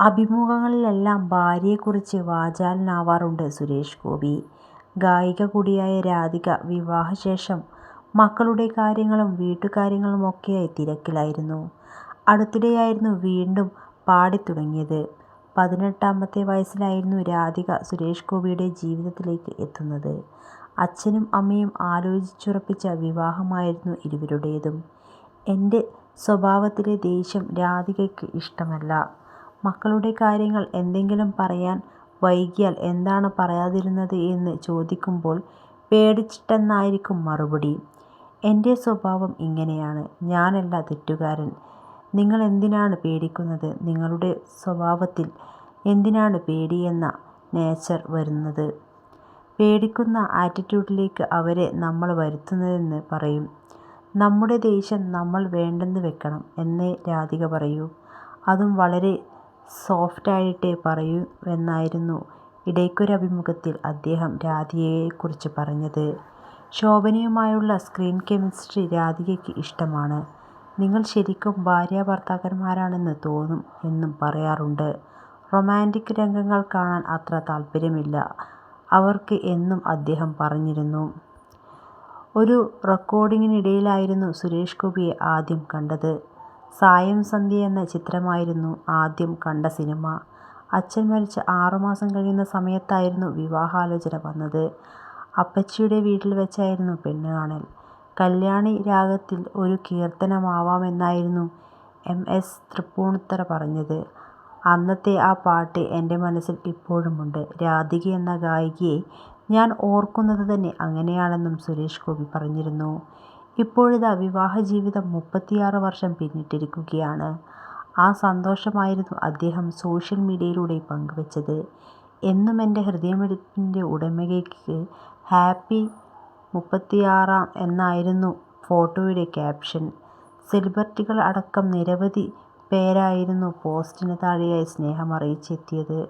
അഭിമുഖങ്ങളിലെല്ലാം ഭാര്യയെക്കുറിച്ച് വാചാലനാവാറുണ്ട് സുരേഷ് ഗോപി. ഗായിക കൂടിയായ രാധിക വിവാഹശേഷം മക്കളുടെ കാര്യങ്ങളും വീട്ടുകാര്യങ്ങളുമൊക്കെയായി തിരക്കിലായിരുന്നു. അടുത്തിടെയായിരുന്നു വീണ്ടും പാടിത്തുടങ്ങിയത്. പതിനെട്ടാമത്തെ വയസ്സിലായിരുന്നു രാധിക സുരേഷ് ഗോപിയുടെ ജീവിതത്തിലേക്ക് എത്തുന്നത്. അച്ഛനും അമ്മയും ആലോചിച്ചുറപ്പിച്ച വിവാഹമായിരുന്നു ഇരുവരുടേതും. എന്റെ സ്വഭാവത്തിലെ ദേഷ്യം രാധികയ്ക്ക് ഇഷ്ടമല്ല. മക്കളുടെ കാര്യങ്ങൾ എന്തെങ്കിലും പറയാൻ വൈകിയാൽ എന്താണ് പറയാതിരുന്നത് എന്ന് ചോദിക്കുമ്പോൾ പേടിച്ചിട്ടെന്നായിരിക്കും മറുപടി. എന്റെ സ്വഭാവം ഇങ്ങനെയാണ്. ഞാനല്ല തെറ്റുകാരൻ. നിങ്ങൾ എന്തിനാണ് പേടിക്കുന്നത്. നിങ്ങളുടെ സ്വഭാവത്തിൽ എന്തിനാണ് പേടിയെന്ന നേച്ചർ വരുന്നത്. പേടിക്കുന്ന ആറ്റിറ്റ്യൂഡിലേക്ക് അവരെ നമ്മൾ വരുത്തുന്നതെന്ന് പറയും. നമ്മുടെ ദേഷ്യം നമ്മൾ വേണ്ടെന്ന് വെക്കണം എന്നേ രാധിക പറയൂ. അതും വളരെ സോഫ്റ്റായിട്ടേ പറയൂവെന്നായിരുന്നു ഇടയ്ക്കൊരഭിമുഖത്തിൽ അദ്ദേഹം രാധികയെക്കുറിച്ച് പറഞ്ഞത്. ശോഭനയുമായുള്ള സ്ക്രീൻ കെമിസ്ട്രി രാധികയ്ക്ക് ഇഷ്ടമാണ്. നിങ്ങൾ ശരിക്കും ഭാര്യാഭർത്താക്കന്മാരാണെന്ന് തോന്നും എന്നും പറയാറുണ്ട്. റൊമാന്റിക് രംഗങ്ങൾ കാണാൻ അത്ര താൽപര്യമില്ല അവർക്ക് എന്നും അദ്ദേഹം പറഞ്ഞിരുന്നു. ഒരു റെക്കോർഡിങ്ങിനിടയിലായിരുന്നു സുരേഷ് ഗോപിയെ ആദ്യം കണ്ടത്. സായം സന്ധ്യ എന്ന ചിത്രമായിരുന്നു ആദ്യം കണ്ട സിനിമ. അച്ഛൻ മരിച്ച് ആറുമാസം കഴിയുന്ന സമയത്തായിരുന്നു വിവാഹാലോചന വന്നത്. അപ്പച്ചിയുടെ വീട്ടിൽ വെച്ചായിരുന്നു പെണ്ണുകാണൽ. കല്യാണി രാഗത്തിൽ ഒരു കീർത്തനമാവാമെന്നായിരുന്നു എം. എസ്. തൃപ്പൂണിത്തുറ പറഞ്ഞത്. അന്നത്തെ ആ പാട്ട് എന്റെ മനസ്സിൽ ഇപ്പോഴുമുണ്ട്. രാധിക എന്ന ഗായികയെ ഞാൻ ഓർക്കുന്നത് തന്നെ അങ്ങനെയാണെന്നും സുരേഷ് ഗോപി പറഞ്ഞിരുന്നു. ഇപ്പോഴിതാ വിവാഹ ജീവിതം മുപ്പത്തിയാറ് വർഷം പിന്നിട്ടിരിക്കുകയാണ്. ആ സന്തോഷമായിരുന്നു അദ്ദേഹം സോഷ്യൽ മീഡിയയിലൂടെ പങ്കുവച്ചത് എന്നും എന്റെ ഹൃദയമിടിപ്പിന്റെ ഉടമയ്ക്ക് ഹാപ്പി മുപ്പത്തിയാറാം എന്നായിരുന്നു ഫോട്ടോയുടെ ക്യാപ്ഷൻ. സെലിബ്രിറ്റികൾ അടക്കം നിരവധി പേരായിരുന്നു പോസ്റ്റിന് താഴെയായി സ്നേഹം എത്തിയത്.